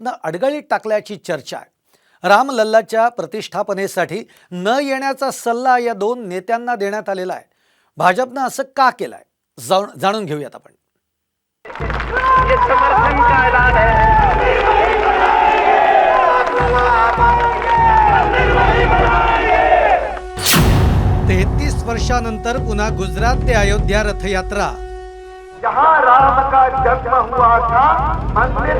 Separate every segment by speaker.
Speaker 1: भाजपनं अडगळीत टाकल्याची चर्चा आहे. रामलल्लाच्या प्रतिष्ठापनेसाठी न येण्याचा सल्ला या दोन नेत्यांना देण्यात आलेला आहे. भाजपनं असं का केलं आहे जाऊन जाणून घेऊयात आपण. तेहतीस वर्षानंतर पुन्हा गुजरात ते अयोध्या रथयात्रा.
Speaker 2: जहाँ राम का जन्म हुआ था मंदिर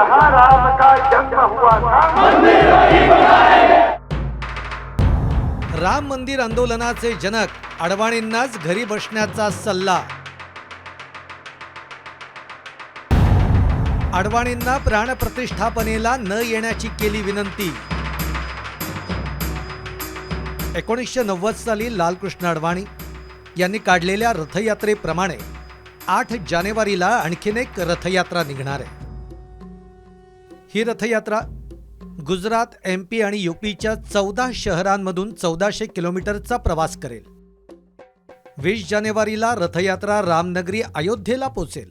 Speaker 2: जहाँ राम का जन्म हुआ था।
Speaker 1: राम मंदिर आंदोलनाचे जनक अडवाणींनाच घरी बसण्याचा सल्ला. अडवाणींना प्राणप्रतिष्ठापनेला न येण्याची केली विनंती. एकोणीसशे नव्वद साली लालकृष्ण अडवाणी यांनी काढलेल्या रथयात्रेप्रमाणे आठ जानेवारीला आणखीन एक रथयात्रा निघणार आहे. ही रथयात्रा गुजरात एम पी आणि युपीच्या चौदा शहरांमधून चौदाशे किलोमीटरचा प्रवास करेल. वीस जानेवारीला रथयात्रा रामनगरी अयोध्येला पोचेल.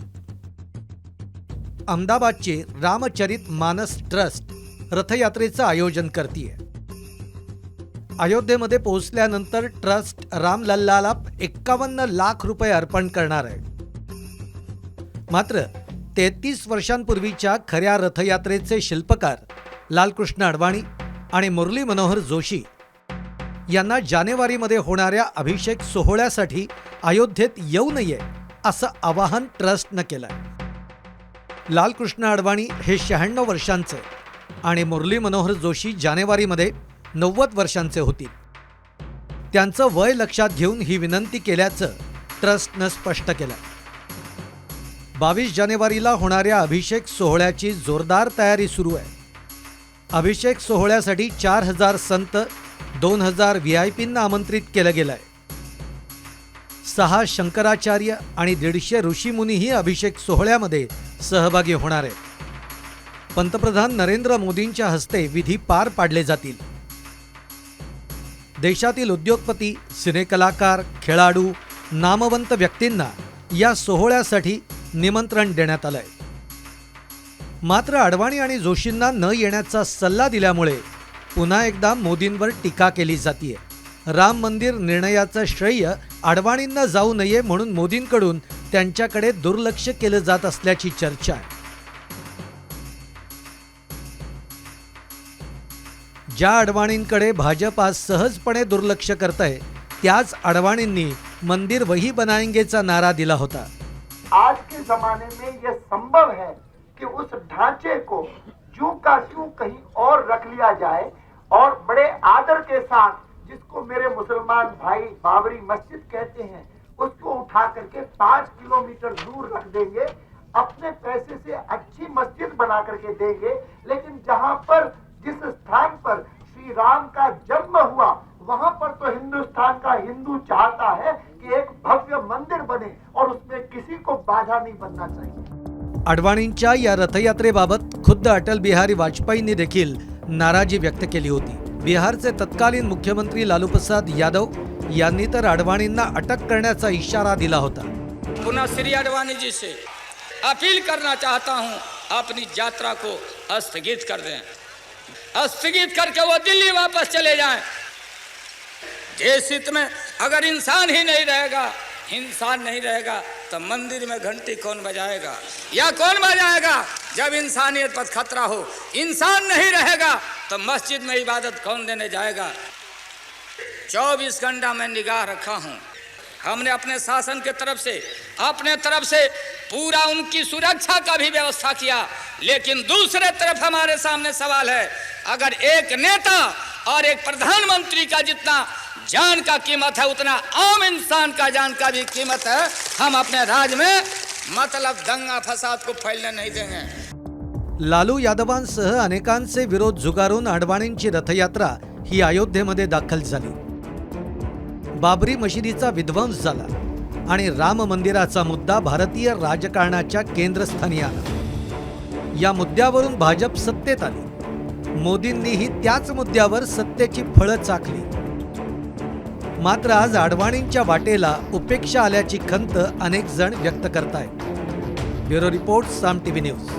Speaker 1: अहमदाबादची रामचरित मानस ट्रस्ट रथयात्रेचं आयोजन करतीये. अयोध्येमध्ये पोहोचल्यानंतर ट्रस्ट रामलल्लाला एक्कावन्न लाख रुपये अर्पण करणार आहे. मात्र तेहतीस वर्षांपूर्वीच्या खऱ्या रथयात्रेचे शिल्पकार लालकृष्ण अडवाणी आणि मुरली मनोहर जोशी यांना जानेवारीमध्ये होणाऱ्या अभिषेक सोहळ्यासाठी अयोध्येत येऊ नये असं आवाहन ट्रस्टनं केलं लालकृष्ण अडवाणी हे शहाण्णव वर्षांचे आणि मुरली मनोहर जोशी जानेवारीमध्ये नव्वद वर्षांचे होतील. त्यांचं वय लक्षात घेऊन ही विनंती केल्याचं ट्रस्टनं स्पष्ट केलं बावीस जानेवारीला होणाऱ्या अभिषेक सोहळ्याची जोरदार तयारी सुरू आहे. अभिषेक सोहळ्यासाठी चार हजार संत दोन हजार व्ही आय पींना आमंत्रित केलं गेलं आहे सहा शंकराचार्य आणि दीडशे ऋषीमुनीही अभिषेक सोहळ्यामध्ये सहभागी होणार आहेत. पंतप्रधान नरेंद्र मोदींच्या हस्ते विधी पार पाडले जातील. देशातील उद्योगपती सिनेकलाकार खेळाडू नामवंत व्यक्तींना या सोहळ्यासाठी निमंत्रण देण्यात आलंय. मात्र अडवाणी आणि जोशींना न येण्याचा सल्ला दिल्यामुळे पुन्हा एकदा मोदींवर टीका केली जातीये. राम मंदिर निर्णयाचं श्रेय अडवाणींना जाऊ नये म्हणून मोदींकडून त्यांच्याकडे दुर्लक्ष केलं जात असल्याची चर्चा आहे. ज्या अडवाणींकडे भाजप आज सहजपणे दुर्लक्ष करत आहे त्याच अडवाणींनी मंदिर वही बनाएंगेचा नारा दिला होता.
Speaker 2: जमाने में यह संभव है कि उस ढांचे को जू का क्यों कहीं और रख लिया जाए और बड़े आदर के साथ, जिसको मेरे मुसलमान भाई बाबरी मस्जिद कहते हैं, उसको उठा करके पाँच किलोमीटर दूर रख देंगे, अपने पैसे से अच्छी मस्जिद बना करके देंगे, लेकिन जहाँ पर, जिस स्थान पर बनना चाहिए
Speaker 1: अडवाणींच्या या रथयात्रेबाबत खुद्द अटल बिहारी वाजपेयींनी देखील नाराजी व्यक्त केली होती. बिहारचे तत्कालीन मुख्यमंत्री लालूप्रसाद यादव यांनी तर अडवाणींना अटक करण्याचा इशारा दिला होता.
Speaker 3: पुनः श्री अडवाणी जी से अपील करना चाहता हूं अपनी यात्रा को स्थगित कर दें। स्थगित करके वो दिल्ली वापस चले जाएं। देश हित में अगर इंसान ही नहीं रहेगा इंसान नहीं रहेगा तो मंदिर में घंटी कौन बजाएगा? या कौन बजाएगा? जब इंसानियत पर खतरा हो, इंसान नहीं रहेगा तो मस्जिद में इबादत कौन देने जाएगा? चौबीस घंटा मैं निगाह रखा हूँ। हमने अपने शासन के तरफ़ से, अपने तरफ़ से पूरा उनकी सुरक्षा का भी व्यवस्था किया। लेकिन दूसरे तरफ़ हमारे सामने सवाल है, अगर एक नेता और एक प्रधानमंत्री का जितना जान का कीमत है उतना आम इंसान का जान का भी कीमत है। हम अपने राज्य में मतलब दंगा फसाद को फैलने नहीं देंगे।
Speaker 1: लालू यादवांसह अनेकांचे विरोध झुगारून अडवाणींची रथयात्रा ही अयोध्येमध्ये दाखल झाली. बाबरी मशिदीचा विध्वंस झाला आणि राम मंदिराचा मुद्दा भारतीय राजकारणाच्या केंद्रस्थानी आला. या मुद्द्यावरून भाजप सत्तेत आली. मोदींनीही त्याच मुद्द्यावर सत्तेची फळं चाखली मात्र आज अडवाणींच्या वाटेला उपेक्षा आल्याची खंत अनेक जण व्यक्त करतायत. Bureau report Saam TV news.